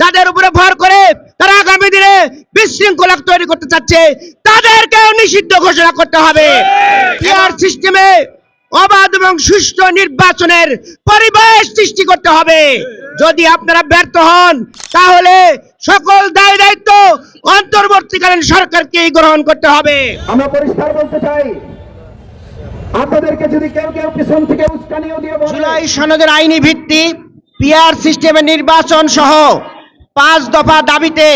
যাদের উপরে ভর করে তারা আগামী দিনে বিশৃঙ্খলা তৈরি করতে চাচ্ছে তাদেরকেও নিষিদ্ধ ঘোষণা করতে হবে। সিস্টেমে অবাধ এবং সুষ্ঠু নির্বাচনের পরিবেশ সৃষ্টি করতে হবে। যদি আপনারা ব্যর্থ হন তাহলে সকল দায় দায়িত্ব অন্তর্বর্তীকালীন সরকারকেই গ্রহণ করতে হবে। আমরা পরিষ্কার বলতে চাই আপনাদেরকে যদি কেউ কেউ পিছন থেকে উস্কানিও দিয়ে বলে জুলাই সনদের আইনি ভিত্তি পিআর সিস্টেমে নির্বাচন সহ পাঁচ দফা দাবিতে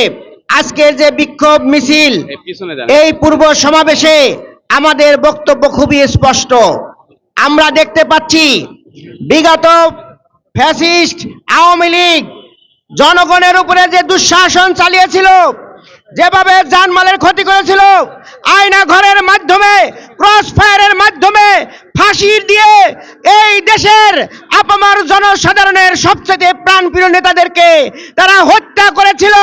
আজকের যে বিক্ষোভ মিছিল এই পূর্ব সমাবেশে আমাদের বক্তব্য খুবই স্পষ্ট। আমরা দেখতে পাচ্ছি বিগত ফ্যাসিস্ট আওয়ামী লীগ জনগণের উপরে যে দুঃশাসন চালিয়েছিল যেভাবে জানমালের ক্ষতি করেছিল আয়না ঘরের মাধ্যমে ক্রস ফায়ারের মাধ্যমে ফাঁসির দিয়ে এই দেশের আপামার জনসাধারণের সবচেয়ে প্রাণপ্রিয় নেতাদেরকে তারা হত্যা করেছিল,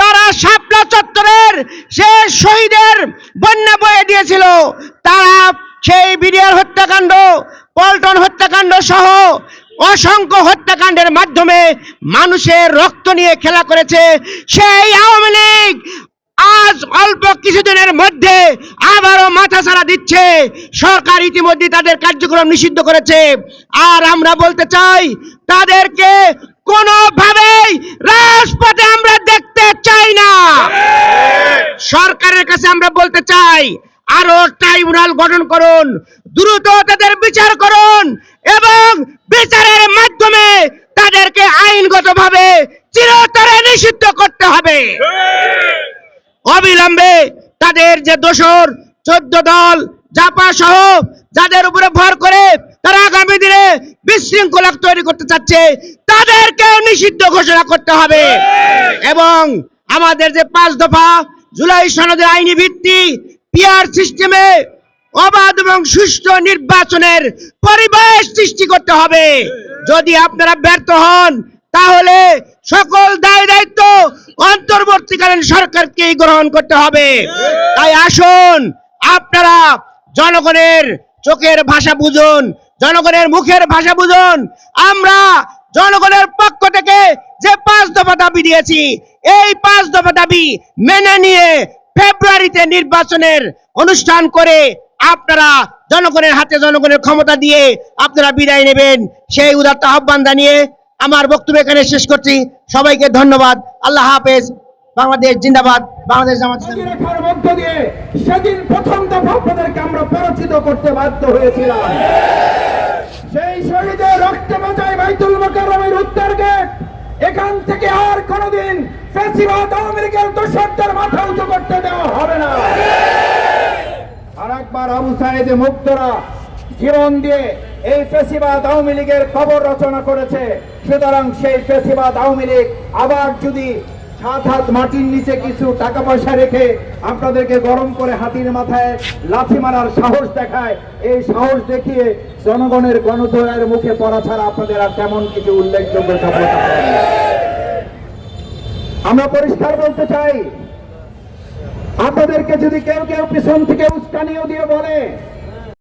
তারা শাপলা চত্বরের সে শহীদের বন্যা বয়ে দিয়েছিল। তারা সেই বিডিআর হত্যাকাণ্ড, পল্টন হত্যাকাণ্ড সহ অসংখ্য হত্যাকাণ্ডের মাধ্যমে মানুষের রক্ত নিয়ে খেলা করেছে। সেই আওয়ামী লীগ আজ অল্প কিছুদিনের মধ্যে আবারও মাথা ছাড়া দিচ্ছে। সরকার ইতিমধ্যে তাদের কার্যক্রম নিষিদ্ধ করেছে। আর আমরা বলতে চাই, তাদেরকে কোনোভাবেই রাজপথে আমরা দেখতে চাই না। সরকারের কাছে আমরা বলতে চাই আরও ট্রাইব্যুনাল গঠন করুন, দ্রুত তাদের বিচার করুন এবং বিচারের মাধ্যমে তাদেরকে আইনগতভাবে চিরতরে নিষিদ্ধ করতে হবে অবিলম্বে তাদের যে দোসর চোদ্দ দল, জাপা সহ যাদের উপরে ভর করে তারা আগামী দিনে বিশৃঙ্খলা তৈরি করতে চাচ্ছে, তাদেরকেও নিষিদ্ধ ঘোষণা করতে হবে। এবং আমাদের যে পাঁচ দফা জুলাই সনদের আইনি ভিত্তি, পিআর সিস্টেমে অবাধ এবং সুষ্ঠু নির্বাচনের পরিবেশ সৃষ্টি করতে হবে। যদি আপনারা ব্যর্থ হন, তাহলে সকল দায় দায়িত্ব অন্তর্বর্তীকালীন সরকারকেই গ্রহণ করতে হবে। তাই আসুন, আপনারা জনগণের চোখের ভাষা বুঝুন, জনগণের মুখের ভাষা বুঝুন। আমরা জনগণের পক্ষ থেকে যে পাঁচ দফা দাবি দিয়েছি, এই পাঁচ দফা দাবি মেনে নিয়ে ফেব্রুয়ারিতে নির্বাচনের অনুষ্ঠান করে আপনারা জনগণের হাতে জনগণের ক্ষমতা দিয়ে আপনারা বিদায় নেবেন। সেই উদাত্ত আহ্বান জানিয়ে আমার বক্তব্য এখানে শেষ করছি। সবাইকে ধন্যবাদ। আল্লাহ হাফেজ। বাংলাদেশ জিন্দাবাদ, বাংলাদেশ জামাত সেদিন প্রথম দফা আমরা করতে বাধ্য হয়েছিলাম। সেই শহীদের বাইতুল উত্তর গেট এখান থেকে আর দোষরদের মাথা উঁচু করতে দেওয়া হবে না। আর একবার আবু মুক্তরা জীবন দিয়ে এই ফেসিবাদ আওয়ামী লীগের খবর রচনা করেছে। সুতরাং সেই ফেসিবাদ আওয়ামী লীগ আবার যদি সাত হাত মাটির নিচে কিছু টাকা পয়সা রেখে আপনাদেরকে গরম করে হাতির মাথায় লাথি মারার সাহস দেখায়। এই সাহস দেখিয়ে জনগণের গণধয়ের মুখে পড়া ছাড়া আপনাদের আর তেমন কিছু উল্লেখযোগ্য সফলতা আমরা পরিষ্কার বলতে চাই, আপনাদেরকে যদি কেউ কেউ পিছন থেকে উস্কানিও দিয়ে বলে